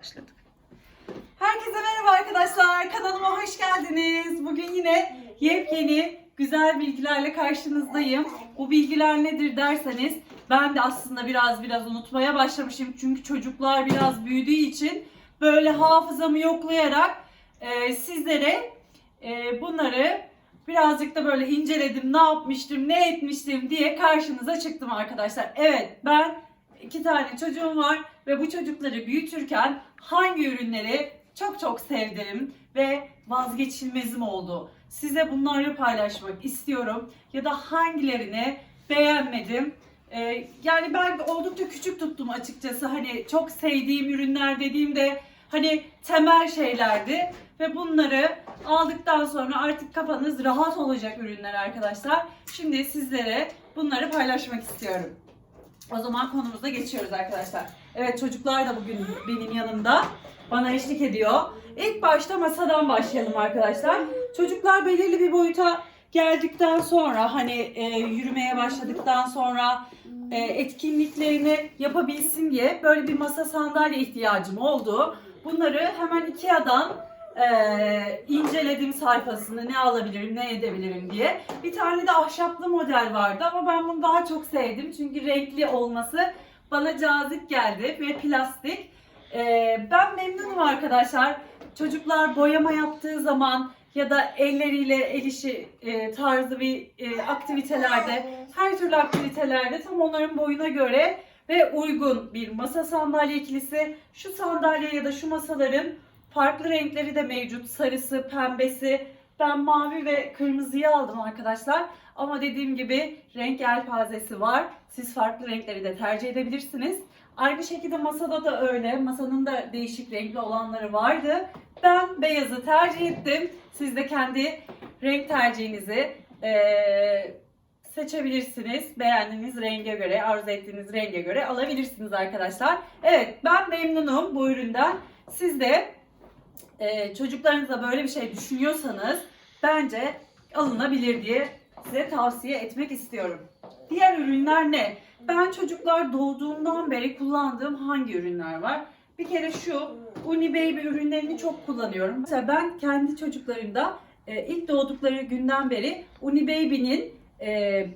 Başladık. Herkese merhaba arkadaşlar. Kanalıma hoş geldiniz. Bugün yine yepyeni güzel bilgilerle karşınızdayım. Bu bilgiler nedir derseniz ben de aslında biraz biraz unutmaya başlamışım. Çünkü çocuklar biraz büyüdüğü için böyle hafızamı yoklayarak e, sizlere e, bunları birazcık da böyle inceledim. Ne yapmıştım, ne etmiştim diye karşınıza çıktım arkadaşlar. Evet ben iki tane çocuğum var ve bu çocukları büyütürken hangi ürünleri çok çok sevdim ve vazgeçilmezim oldu. Size bunları paylaşmak istiyorum ya da hangilerini beğenmedim. Ee, yani ben oldukça küçük tuttum açıkçası. Hani çok sevdiğim ürünler dediğimde hani temel şeylerdi ve bunları aldıktan sonra artık kafanız rahat olacak ürünler arkadaşlar. Şimdi sizlere bunları paylaşmak istiyorum. O zaman konumuza geçiyoruz arkadaşlar. Evet çocuklar da bugün benim yanımda. Bana eşlik ediyor. İlk başta masadan başlayalım arkadaşlar. Çocuklar belirli bir boyuta geldikten sonra hani e, yürümeye başladıktan sonra e, etkinliklerini yapabilsin diye böyle bir masa sandalye ihtiyacım oldu. Bunları hemen Ikea'dan e, inceledim sayfasını ne alabilirim ne edebilirim diye. Bir tane de ahşaplı model vardı ama ben bunu daha çok sevdim çünkü renkli olması bana cazip geldi ve plastik. E, ben memnunum arkadaşlar. Çocuklar boyama yaptığı zaman ya da elleriyle el işi e, tarzı bir e, aktivitelerde, her türlü aktivitelerde tam onların boyuna göre ve uygun bir masa sandalye ikilisi. Şu sandalye ya da şu masaların farklı renkleri de mevcut. Sarısı, pembesi. Ben mavi ve kırmızıyı aldım arkadaşlar. Ama dediğim gibi renk yelpazesi var. Siz farklı renkleri de tercih edebilirsiniz. Aynı şekilde masada da öyle. Masanın da değişik renkli olanları vardı. Ben beyazı tercih ettim. Siz de kendi renk tercihinizi eee, seçebilirsiniz. Beğendiğiniz renge göre, arzu ettiğiniz renge göre alabilirsiniz arkadaşlar. Evet ben memnunum bu üründen. Siz de eee çocuklarınıza böyle bir şey düşünüyorsanız bence alınabilir diye size tavsiye etmek istiyorum. Diğer ürünler ne? Ben çocuklar doğduğundan beri kullandığım hangi ürünler var? Bir kere şu Uni Baby ürünlerini çok kullanıyorum. Mesela ben kendi çocuklarımda e, ilk doğdukları günden beri Uni Baby'nin e,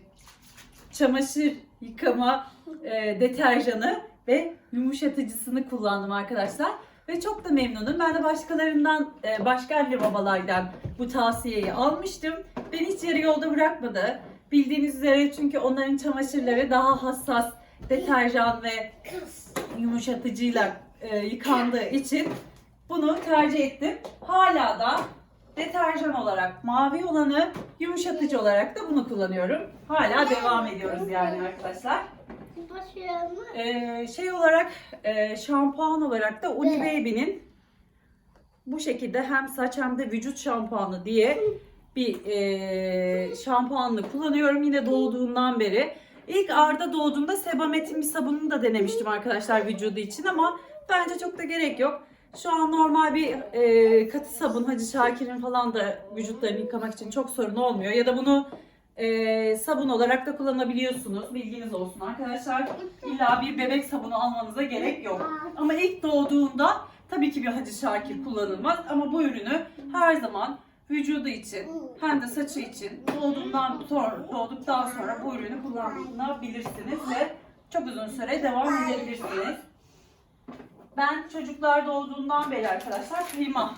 çamaşır yıkama e, deterjanı ve yumuşatıcısını kullandım arkadaşlar. Ve çok da memnunum. Ben de başkalarından, e, başka anne babalardan bu tavsiyeyi almıştım. Beni hiç yarı yolda bırakmadı. Bildiğiniz üzere çünkü onların çamaşırları daha hassas deterjan ve yumuşatıcıyla e, yıkandığı için bunu tercih ettim. Hala da deterjan olarak mavi olanı, yumuşatıcı olarak da bunu kullanıyorum. Hala devam ediyoruz yani arkadaşlar. Başlayalım. Ee, şey olarak e, şampuan olarak da Uni Baby'nin bu şekilde hem saç hem de vücut şampuanı diye bir e, şampuanını kullanıyorum yine doğduğundan beri. İlk Arda doğduğunda Sebamet'in bir sabununu da denemiştim arkadaşlar vücudu için ama bence çok da gerek yok. Şu an normal bir e, katı sabun Hacı Şakir'in falan da vücutlarını yıkamak için çok sorun olmuyor. Ya da bunu e, sabun olarak da kullanabiliyorsunuz. Bilginiz olsun arkadaşlar. İlla bir bebek sabunu almanıza gerek yok. Ama ilk doğduğunda tabii ki bir Hacı Şakir kullanılmaz. Ama bu ürünü her zaman vücudu için hem de saçı için doğduğundan sonra, doğduktan sonra bu ürünü kullanabilirsiniz ve çok uzun süre devam edebilirsiniz. Ben çocuklar doğduğundan beri arkadaşlar Prima.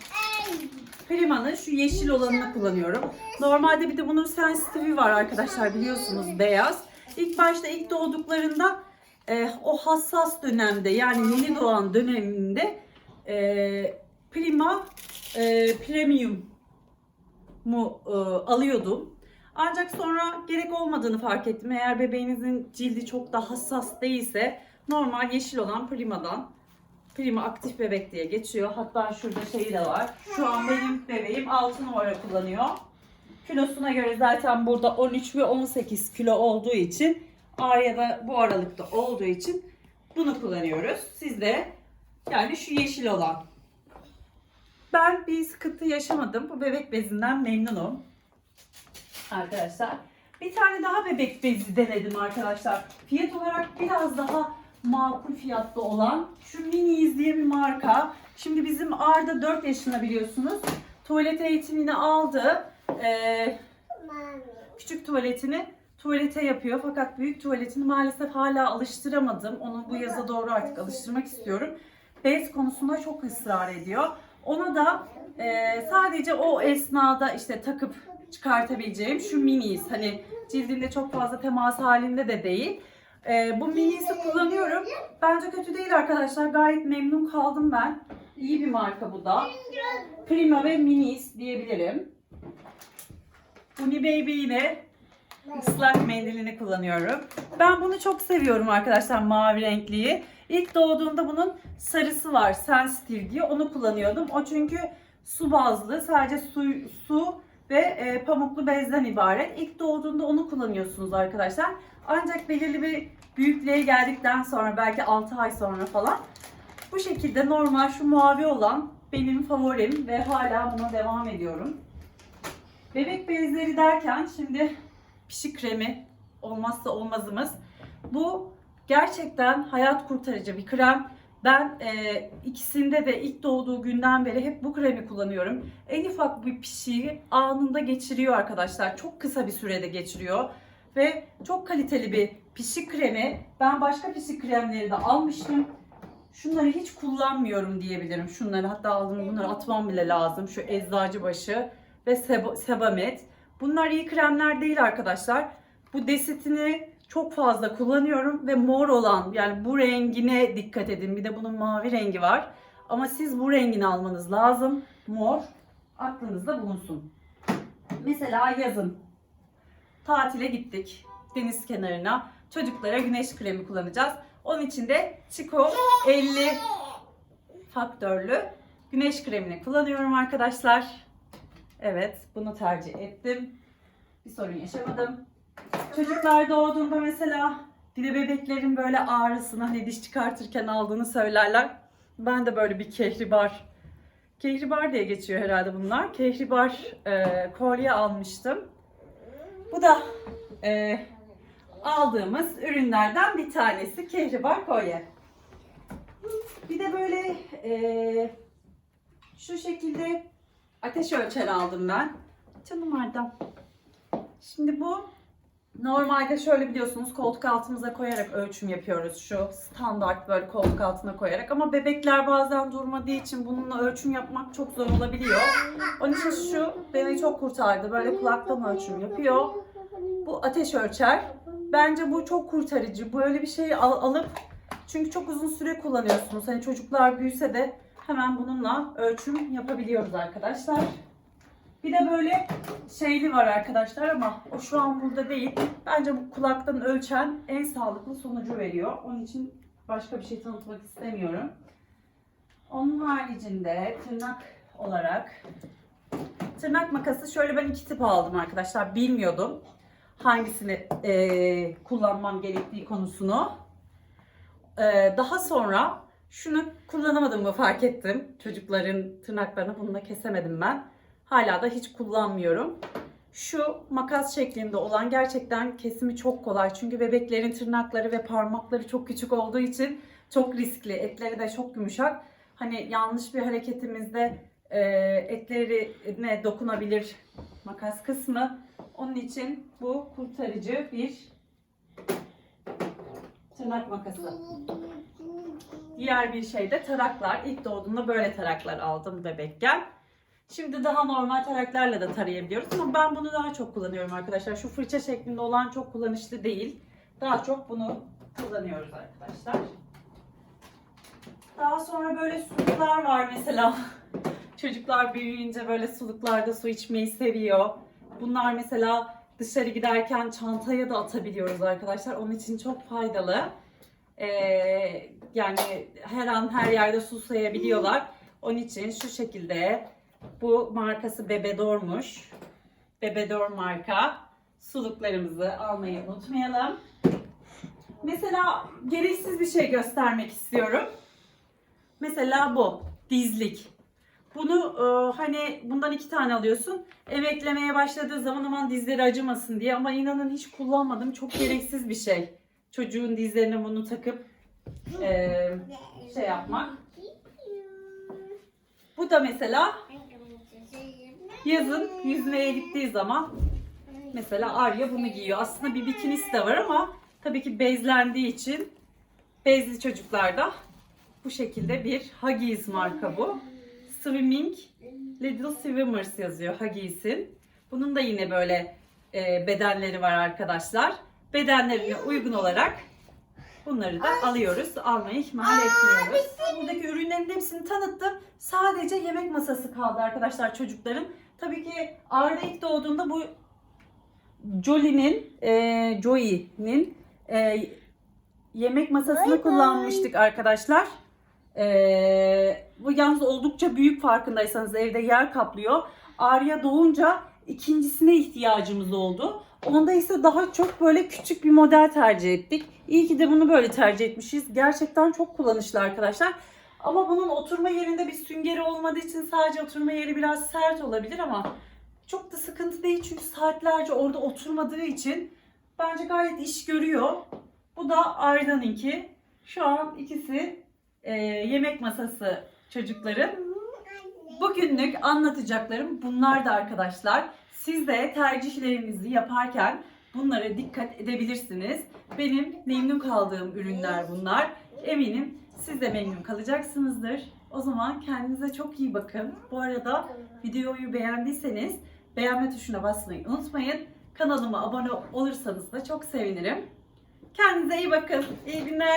Prima'nın şu yeşil olanını kullanıyorum. Normalde bir de bunun sensitivi var arkadaşlar biliyorsunuz beyaz. İlk başta ilk doğduklarında e, o hassas dönemde yani yeni doğan döneminde e, Prima e, Premium mu e, alıyordum. Ancak sonra gerek olmadığını fark ettim. Eğer bebeğinizin cildi çok da hassas değilse normal yeşil olan Prima'dan Prima aktif bebek diye geçiyor. Hatta şurada şeyi de var. Şu an benim bebeğim 6 numara kullanıyor. Kilosuna göre zaten burada 13 ve 18 kilo olduğu için Arya'da bu aralıkta olduğu için bunu kullanıyoruz. Siz de yani şu yeşil olan. Ben bir sıkıntı yaşamadım. Bu bebek bezinden memnunum. Arkadaşlar. Bir tane daha bebek bezi denedim arkadaşlar. Fiyat olarak biraz daha makul fiyatta olan şu Mini's diye bir marka. Şimdi bizim Arda 4 yaşında biliyorsunuz. Tuvalet eğitimini aldı. Ee, küçük tuvaletini tuvalete yapıyor. Fakat büyük tuvaletini maalesef hala alıştıramadım. Onu bu yaza doğru artık alıştırmak istiyorum. Bez konusunda çok ısrar ediyor. Ona da e, sadece o esnada işte takıp çıkartabileceğim şu minis. Hani cildinde çok fazla temas halinde de değil. E, bu minisi kullanıyorum. Bence kötü değil arkadaşlar. Gayet memnun kaldım ben. İyi bir marka bu da. Prima ve Minis diyebilirim. Uni Baby yine ıslak mendilini kullanıyorum. Ben bunu çok seviyorum arkadaşlar mavi renkliyi. İlk doğduğunda bunun sarısı var sensitive diye onu kullanıyordum. O çünkü su bazlı sadece su, su ve e, pamuklu bezden ibaret. İlk doğduğunda onu kullanıyorsunuz arkadaşlar. Ancak belirli bir büyüklüğe geldikten sonra belki 6 ay sonra falan bu şekilde normal şu mavi olan benim favorim ve hala buna devam ediyorum. Bebek bezleri derken şimdi pişik kremi olmazsa olmazımız. Bu gerçekten hayat kurtarıcı bir krem. Ben e, ikisinde de ilk doğduğu günden beri hep bu kremi kullanıyorum. En ufak bir pişiği anında geçiriyor arkadaşlar. Çok kısa bir sürede geçiriyor. Ve çok kaliteli bir pişik kremi. Ben başka pişik kremleri de almıştım. Şunları hiç kullanmıyorum diyebilirim. Şunları hatta aldım bunları atmam bile lazım. Şu eczacıbaşı ve Seba- Sebamed. Bunlar iyi kremler değil arkadaşlar. Bu desetini çok fazla kullanıyorum ve mor olan yani bu rengine dikkat edin. Bir de bunun mavi rengi var. Ama siz bu rengini almanız lazım. Mor aklınızda bulunsun. Mesela yazın tatile gittik deniz kenarına. Çocuklara güneş kremi kullanacağız. Onun için de Chico 50 faktörlü güneş kremini kullanıyorum arkadaşlar. Evet, bunu tercih ettim. Bir sorun yaşamadım. Çocuklar doğduğunda mesela de bebeklerin böyle ağrısını hani diş çıkartırken aldığını söylerler. Ben de böyle bir kehribar, kehribar diye geçiyor herhalde bunlar. Kehribar e, kolye almıştım. Bu da e, aldığımız ürünlerden bir tanesi kehribar kolye. Bir de böyle e, şu şekilde ateş ölçer aldım ben. Canım Erdem. Şimdi bu normalde şöyle biliyorsunuz koltuk altımıza koyarak ölçüm yapıyoruz. Şu standart böyle koltuk altına koyarak. Ama bebekler bazen durmadığı için bununla ölçüm yapmak çok zor olabiliyor. Onun için şu beni çok kurtardı. Böyle kulaktan ölçüm yapıyor. Bu ateş ölçer. Bence bu çok kurtarıcı. Böyle bir şey al- alıp çünkü çok uzun süre kullanıyorsunuz. Hani çocuklar büyüse de hemen bununla ölçüm yapabiliyoruz arkadaşlar. Bir de böyle şeyli var arkadaşlar ama o şu an burada değil. Bence bu kulaktan ölçen en sağlıklı sonucu veriyor. Onun için başka bir şey tanıtmak istemiyorum. Onun haricinde tırnak olarak tırnak makası şöyle ben iki tip aldım arkadaşlar. Bilmiyordum hangisini eee, kullanmam gerektiği konusunu. Eee, daha sonra şunu kullanamadığımı fark ettim. Çocukların tırnaklarını bununla kesemedim ben. Hala da hiç kullanmıyorum. Şu makas şeklinde olan gerçekten kesimi çok kolay. Çünkü bebeklerin tırnakları ve parmakları çok küçük olduğu için çok riskli. Etleri de çok yumuşak. Hani yanlış bir hareketimizde e, etlerine dokunabilir makas kısmı. Onun için bu kurtarıcı bir tırnak makası. Diğer bir şey de taraklar. İlk doğduğunda böyle taraklar aldım bebekken. Şimdi daha normal taraklarla da tarayabiliyoruz ama ben bunu daha çok kullanıyorum arkadaşlar. Şu fırça şeklinde olan çok kullanışlı değil. Daha çok bunu kullanıyoruz arkadaşlar. Daha sonra böyle suluklar var mesela. Çocuklar büyüyünce böyle suluklarda su içmeyi seviyor. Bunlar mesela dışarı giderken çantaya da atabiliyoruz arkadaşlar. Onun için çok faydalı. Ee, yani her an her yerde su sayabiliyorlar. Onun için şu şekilde bu markası Bebedor'muş. Bebedor marka. Suluklarımızı almayı unutmayalım. Mesela gereksiz bir şey göstermek istiyorum. Mesela bu dizlik. Bunu e, hani bundan iki tane alıyorsun. Emeklemeye başladığı zaman aman dizleri acımasın diye ama inanın hiç kullanmadım. Çok gereksiz bir şey. Çocuğun dizlerine bunu takıp e, şey yapmak. Bu da mesela yazın yüzmeye gittiği zaman mesela Arya bunu giyiyor. Aslında bir bikinisi de var ama tabii ki bezlendiği için bezli çocuklarda bu şekilde bir Huggies marka bu. Swimming Little Swimmers yazıyor Huggies'in. Bunun da yine böyle e, bedenleri var arkadaşlar. Bedenlerine uygun olarak bunları da alıyoruz. Almayı ihmal etmiyoruz. Buradaki ürünlerin hepsini tanıttım. Sadece yemek masası kaldı arkadaşlar çocukların. Tabii ki Arda ilk doğduğunda bu Jolie'nin, e, Joey'nin e, yemek masasını Bay bay. kullanmıştık arkadaşlar. E, bu yalnız oldukça büyük farkındaysanız evde yer kaplıyor. Arya doğunca ikincisine ihtiyacımız oldu. Onda ise daha çok böyle küçük bir model tercih ettik. İyi ki de bunu böyle tercih etmişiz. Gerçekten çok kullanışlı arkadaşlar. Ama bunun oturma yerinde bir süngeri olmadığı için sadece oturma yeri biraz sert olabilir ama çok da sıkıntı değil çünkü saatlerce orada oturmadığı için bence gayet iş görüyor. Bu da Arda'nınki. Şu an ikisi e, yemek masası çocukların. Bugünlük anlatacaklarım bunlar da arkadaşlar. Siz de tercihlerinizi yaparken bunlara dikkat edebilirsiniz. Benim memnun kaldığım ürünler bunlar. Eminim siz de memnun kalacaksınızdır. O zaman kendinize çok iyi bakın. Bu arada videoyu beğendiyseniz beğenme tuşuna basmayı unutmayın. Kanalıma abone olursanız da çok sevinirim. Kendinize iyi bakın. İyi günler.